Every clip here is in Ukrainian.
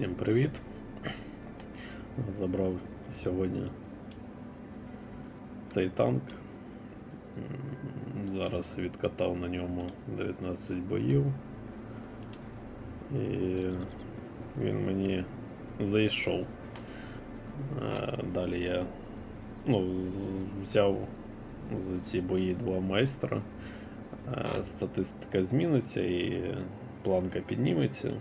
Всім привіт. Забрав сьогодні цей танк. Зараз відкатав на ньому 19 боїв. І він мені зайшов. Е, Далі я ну, взяв за ці бої два майстра. Е, Статистика зміниться і планка підніметься.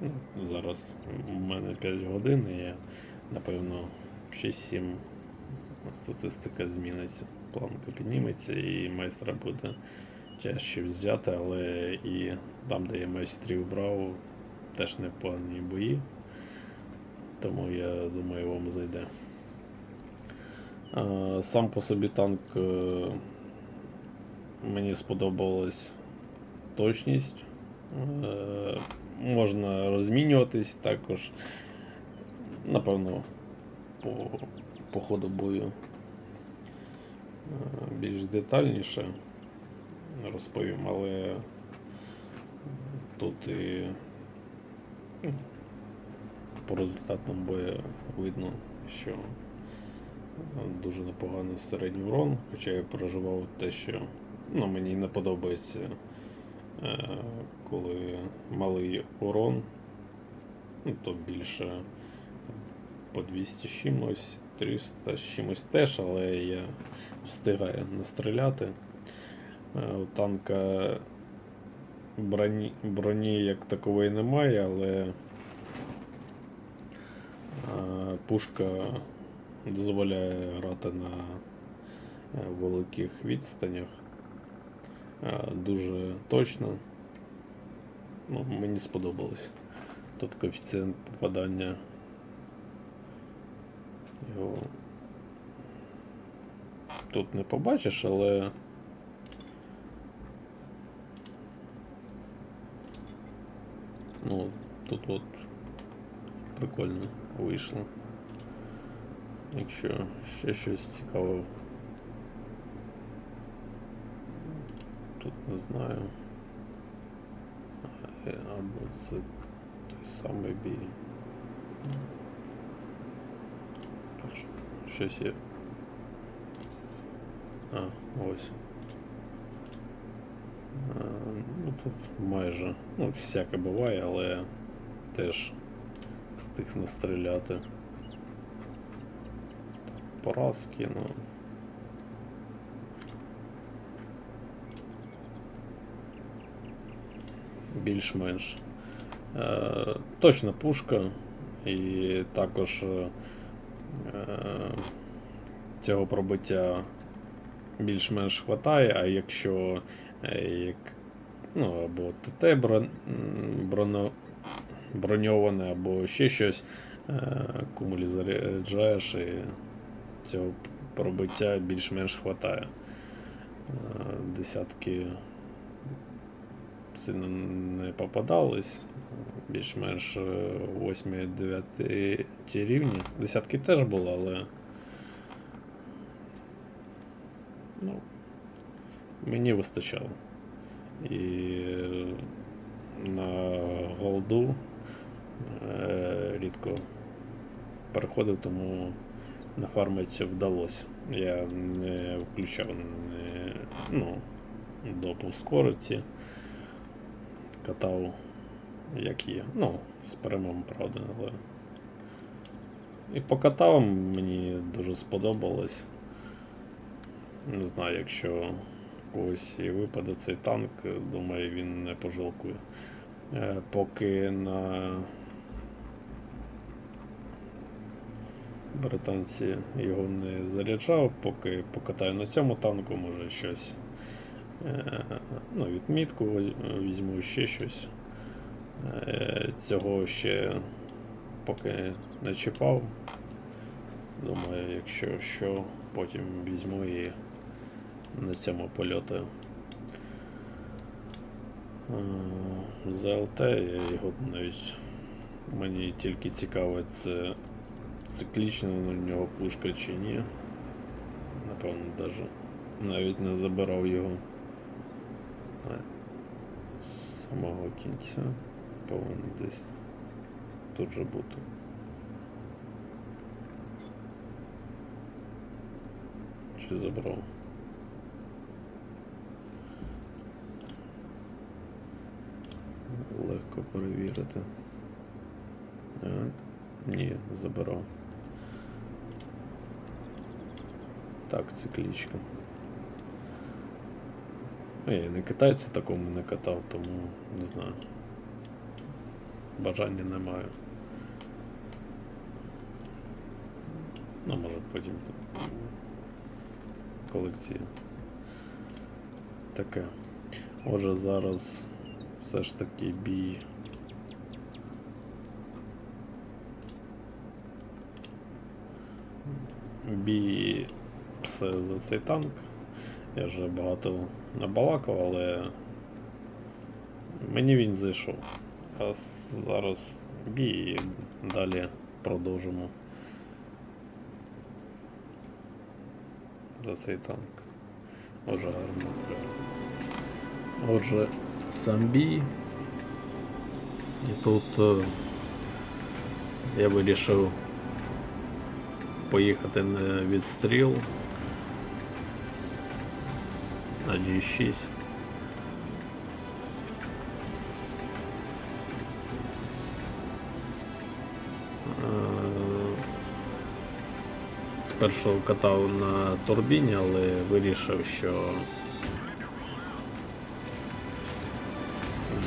Ну, Зараз у мене 5 годин, і я, напевно, 6-7 статистика зміниться. Планка підніметься і майстра буде чаще взяти, але і там, де я майстрів брав, теж непогані бої. Тому я думаю, вам зайде. Сам по собі танк е, мені сподобалась точність. Можна розмінюватись також. Напевно, по, по ходу бою е, більш детальніше розповім, але тут і ну, по результатам бою видно, що дуже непоганий середній урон, хоча я переживав те, що ну, мені не подобається коли малий урон, ну, то більше там, по 200 з чимось, 300 з чимось теж, але я встигаю настріляти. Е, У танка броні, броні як такової немає, але е, пушка дозволяє грати на е, великих відстанях. Е, Дуже точно. Ну, мені сподобалось. Тут коефіцієнт попадання. Його тут не побачиш, але. Ну, тут от прикольно вийшло. Якщо ще щось цікаве тут не знаю. Е, Або це той самий бій. Щось є. А, ось. А, ну тут майже. Ну, всяке буває, але теж встиг настріляти. Поразки, ну. Більш-менш. Е, точна пушка, і також е, цього пробиття більш-менш хватає, а якщо е, як, ну, або ТТ брон, броно, броньоване, або ще щось, кумулі заряджаєш і цього пробиття більш-менш хватає. Десятки сильно не попадались. Більш-менш 8-9 рівні. Десятки теж було, але. Ну, мені вистачало. І на голду е, рідко переходив, тому нафармити вдалося. Я не включав не, ну, доп ускориці катав як є. Ну, з перемогом, правда, але. І покатав мені дуже сподобалось. Не знаю, якщо когось і випаде цей танк, думаю, він не пожалкує. Е, Поки на британці його не заряджав, поки покатаю на цьому танку, може щось. Ну, відмітку візьму ще щось. Е, Цього ще поки не чіпав. Думаю, якщо що, потім візьму і на цьому польотаю. Е, ЗЛТ я його навіть мені тільки цікаво, це циклічна у нього пушка чи ні. Напевно, даже навіть не забирав його. А, з самого кінця, повинен десь тут же бути. Чи забрав? Легко перевірити. Так. Ні, забирав. Так, циклічка. А Я не китайця такому не катав, тому не знаю. Бажання не маю. Ну, може потім там колекція. Таке. Отже, зараз все ж таки бій. Бій все за цей танк. Я вже багато набалакав, але мені він зайшов. А зараз бій і далі продовжимо за цей танк. Отже, гарно. Отже, сам бій. І тут е, я вирішив поїхати на відстріл на G6. Е, Спершу катав на турбіні, але вирішив, що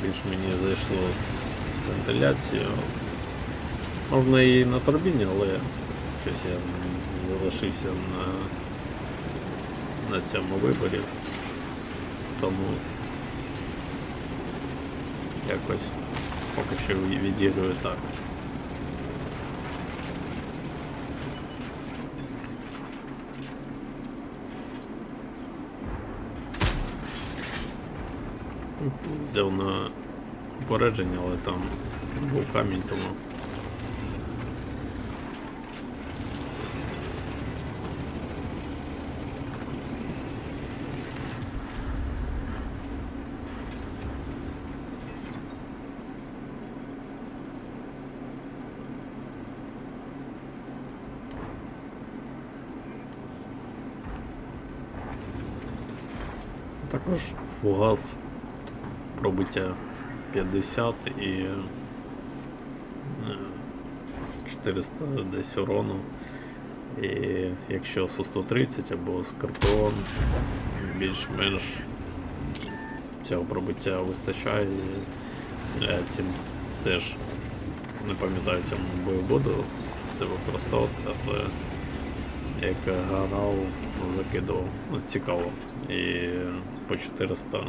більш мені зайшло з вентиляцією. Можна і на турбіні, але щось я залишився на, на цьому виборі. Тому якось поки що відіграю так. Взяв на упередження, але там був камінь, тому. Також фугас пробиття 50 і е, 400 десь урону. І якщо Су-130 або Скорпіон більш-менш цього пробиття вистачає, і я цим теж не пам'ятаю цьому бою буду це використовувати, але як грав, закидував. Ну, цікаво. І по 400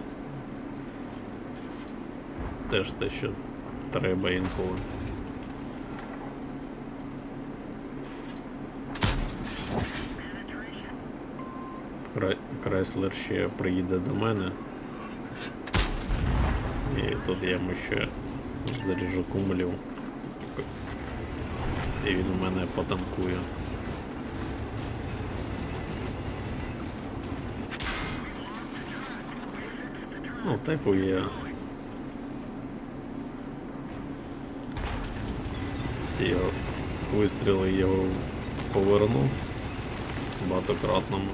теж те, що треба інколи. Крайслер ще приїде до мене. І тут я йому ще заріжу кумулів. І він у мене потанкує. Ну, типу я. Всі його вистріли його повернув багатократному.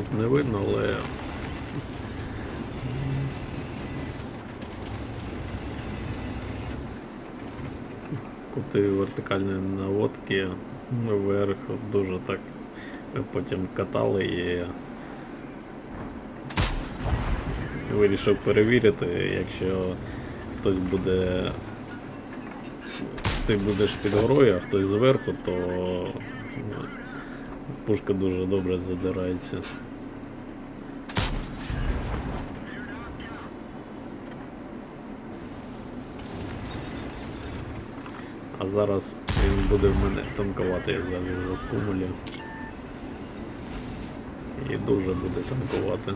Тут не видно, але. Кути вертикальної наводки вверх дуже так потім катали і вирішив перевірити, якщо хтось буде. Ти будеш під горою, а хтось зверху, то пушка дуже добре задирається. А зараз він буде в мене танкувати, я завіжу кумулі. І дуже буде танкувати.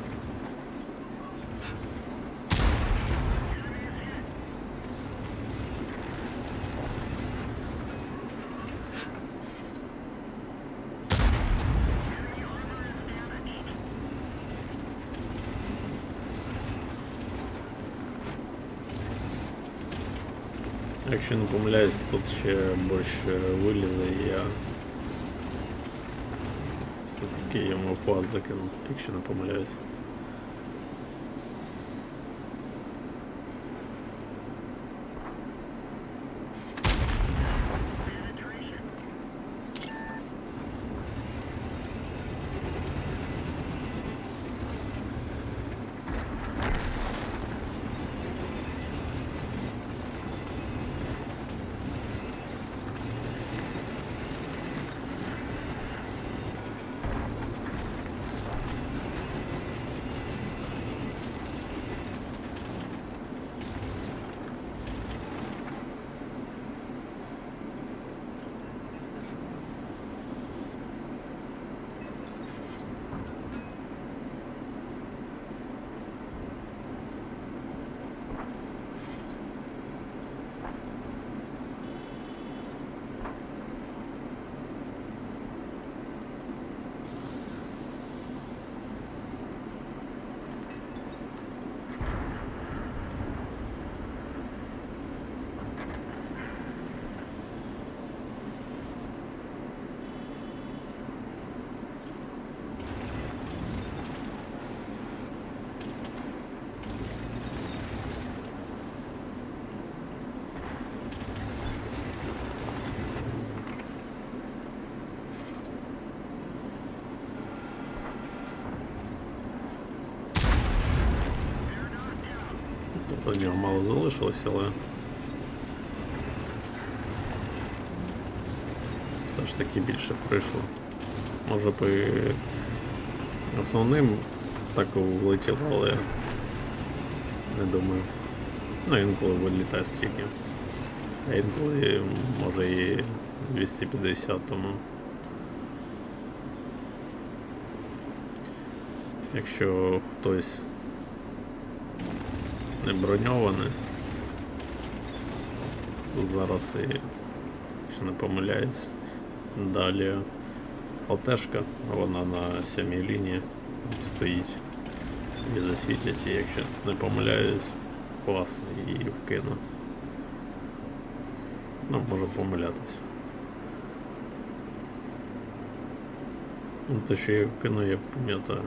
Якщо не помиляюсь, тут ще борщ е, вилізе і я все-таки йому фаз закину, якщо не помиляюсь. Тобто в нього мало залишилось, але все ж таки більше прийшло. Може би основним так влетіло, але не думаю. Ну інколи вилітає стільки. А інколи може і 250, тому. Якщо хтось не броньований, то зараз і, якщо не помиляюсь, далі ЛТшка, вона на сьомій лінії стоїть і засвітять, і якщо не помиляюсь, клас її вкину. Ну, можу помилятися. Ну, те, що я вкину, я пам'ятаю.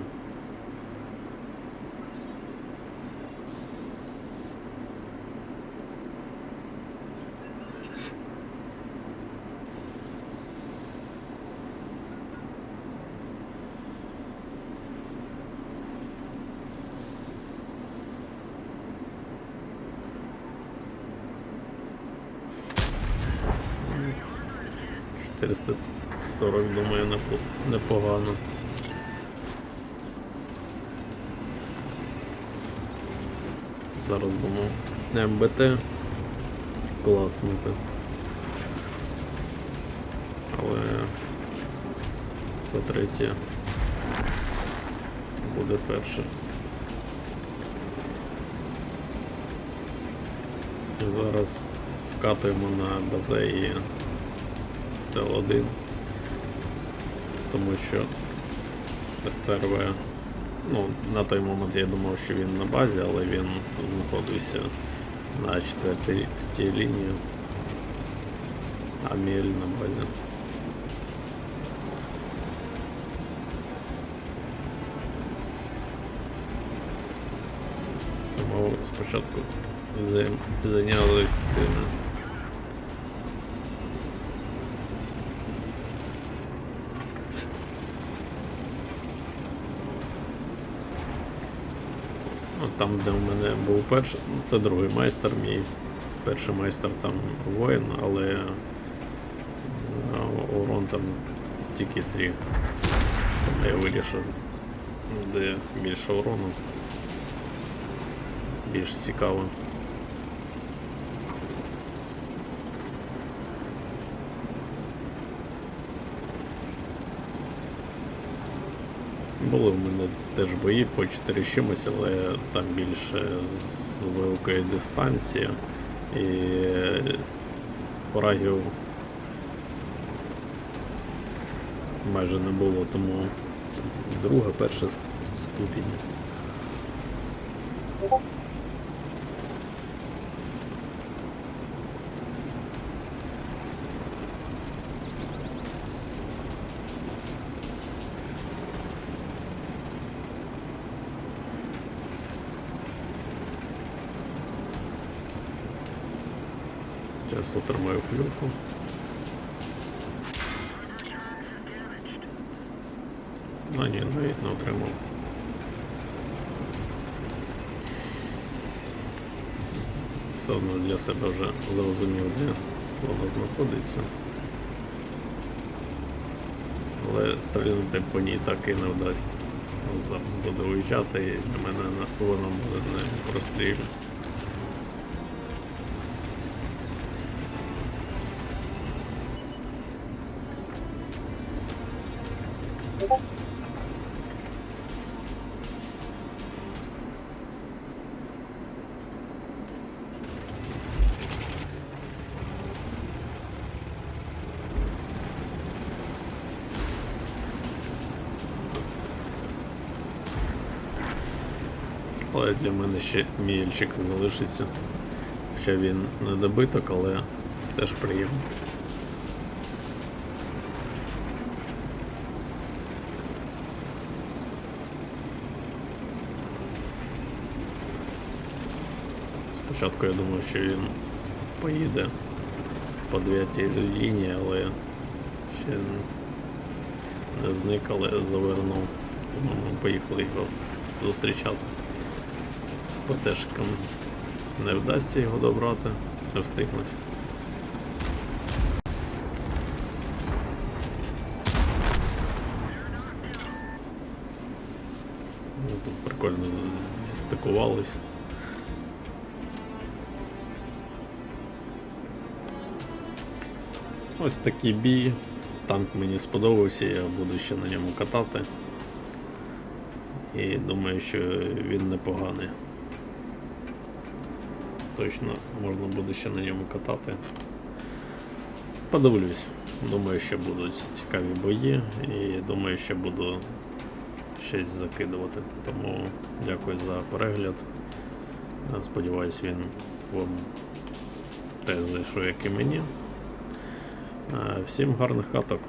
Чотириста сорок, думаю, непо- непогано. Зараз думаю, МБТ класнути. Але 103 буде перше. Зараз вкатуємо на базе і Т1, тому що СТРВ, ну, на той момент я думав, що він на базі, але він знаходився на четвертій лінії, Амель на базі. Тому спочатку зайнялись цими. Там, де в мене був перший, це другий майстер, мій перший майстер там воїн, але е, урон там тільки 3. Тому я вирішив, де більше урону. Більш цікаво. Були в мене теж бої по 4 з чимось, але там більше з великої дистанції і порагів майже не було, тому друга, перша ступінь. Зараз отримаю плюху. А ні, навіть не отримав. Все одно для себе вже зрозумів, де вона знаходиться. Але стрільнути по ній так і не вдасться. Зараз буде уїжджати і для мене на- вона буде не прострілювати. Але для мене ще мільчик залишиться. Хоча він не добиток, але теж приємно. Спочатку я думав, що він поїде по дев'ятій лінії, але ще не зник, але завернув. Тому ми поїхали його зустрічати. По не вдасться його добрати, не встигнуть. Ну, Тут прикольно з- зістикувались. Ось такий бій. Танк мені сподобався, я буду ще на ньому катати. І думаю, що він непоганий. Точно можна буде ще на ньому катати. Подивлюсь. Думаю, що будуть цікаві бої і думаю, що буду щось закидувати. Тому дякую за перегляд. Сподіваюсь, він вам теж зайшов, як і мені. Е, Всім гарних каток.